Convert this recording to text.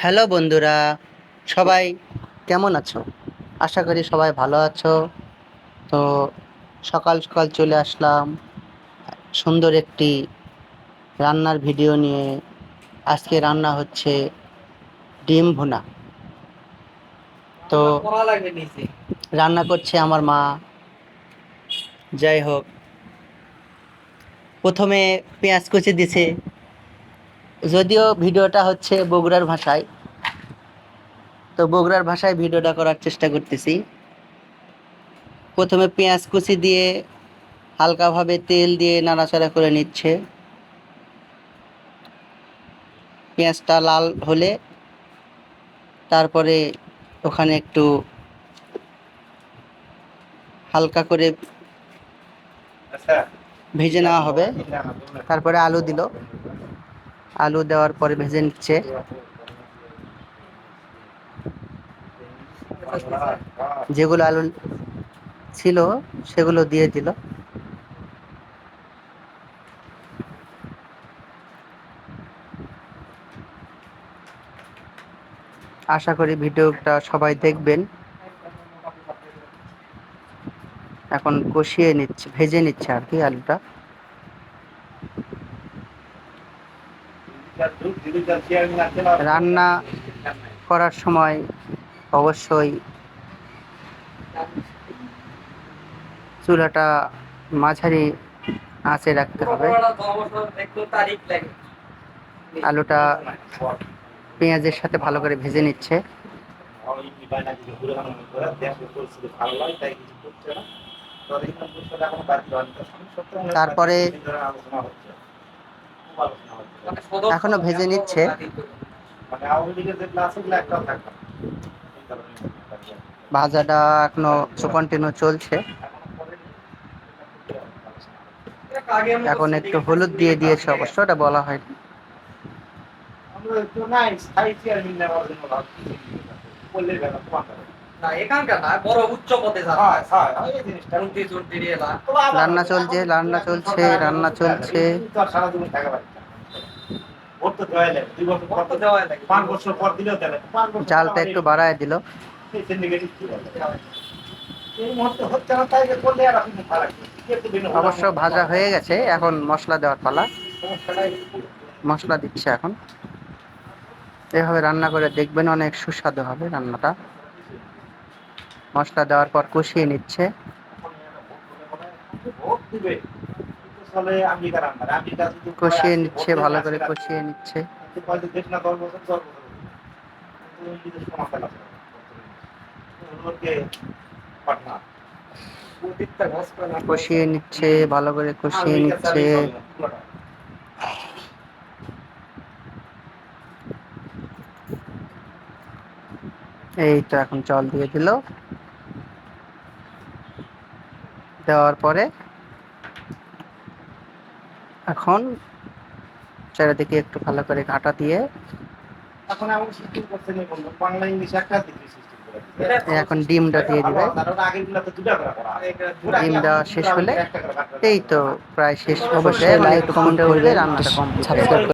Hello বন্ধুরা, সবাই কেমন আছো? আশা করি সবাই ভালো আছো। তো সকাল সকাল চলে আসলাম সুন্দর একটি রান্নার ভিডিও নিয়ে। আজকে রান্না হচ্ছে ডিম ভুনা। তো রান্না করছে আমার মা। যাই হোক, প্রথমে পেঁয়াজ কুচি দিছে। যদিও ভিডিওটা হচ্ছে বগুড়ার ভাষায় তো বগুড়ার ভাষায় ভিডিওটা করার চেষ্টা করতেছি। প্রথমে পেঁয়াজ কুচি দিয়ে হালকাভাবে তেল দিয়ে নাড়াচাড়া করে নিচ্ছে। পেঁয়াজটা লাল হলে তারপরে ওখানে একটু হালকা করে ভেজে নেওয়া হবে। তারপরে আলু দিল। আলু দেওয়ার পরে ভেজে নিচ্ছে। যেগুলো আলু ছিল, সেগুলো দিয়ে দিল। আশা করি ভিডিওটা সবাই দেখবেন। এখন কষিয়ে নিচ্ছে, ভেজে নিচ্ছে আর কি আলুটা। রান্না করার সময় অবশ্যই চুলাটা মাঝারি আঁচে রাখতে হবে। আলুটা পেঁয়াজের সাথে ভালো করে ভেজে নিচ্ছে। তারপরে এখনও ভেজে নিচ্ছে। ভাজাটা এখনও কন্টিনিউ চলছে। এখন একটু হলুদ দিয়ে দিয়েছে অবশ্য এটা বলা হয়নি। না উনত্রিশ এলা রান্না চলছে রান্না চলছে রান্না চলছে কত দেওয়া লাগে পাঁচ বছর পর দিলেও তাহলে পাঁচ বছর জালটা একটু বাড়ায় দিল। অবশ্য ভাজা হয়ে গেছে এখন মশলা দেওয়ার পালা। মশলা দিচ্ছে এখন। এভাবে রান্না করে দেখবেন অনেক সুস্বাদু হবে রান্নাটা। মশলা দেওয়ার পর কষিয়ে নিচ্ছে। চলে কষিয়ে নিচ্ছে, ভালো করে কষিয়ে নিচ্ছে। কষিয়ে নিচ্ছে, ভালো করে কষিয়ে নিচ্ছে। চলে। এই তো এখন জল দিয়ে দিল। দেওয়ার পরে এখন চারিদিকে একটু ভালো করে ঘাটা দিয়ে এখন বন্ধু, বাংলা ইংলিশ একটা এখন ডিমটা দিয়ে দিবে। ডিম দেওয়া শেষ হলে এই তো প্রায় শেষ। অবশ্যই লাইক কমেন্ট করবে রান্নাটা কমপ্লিট। subscribe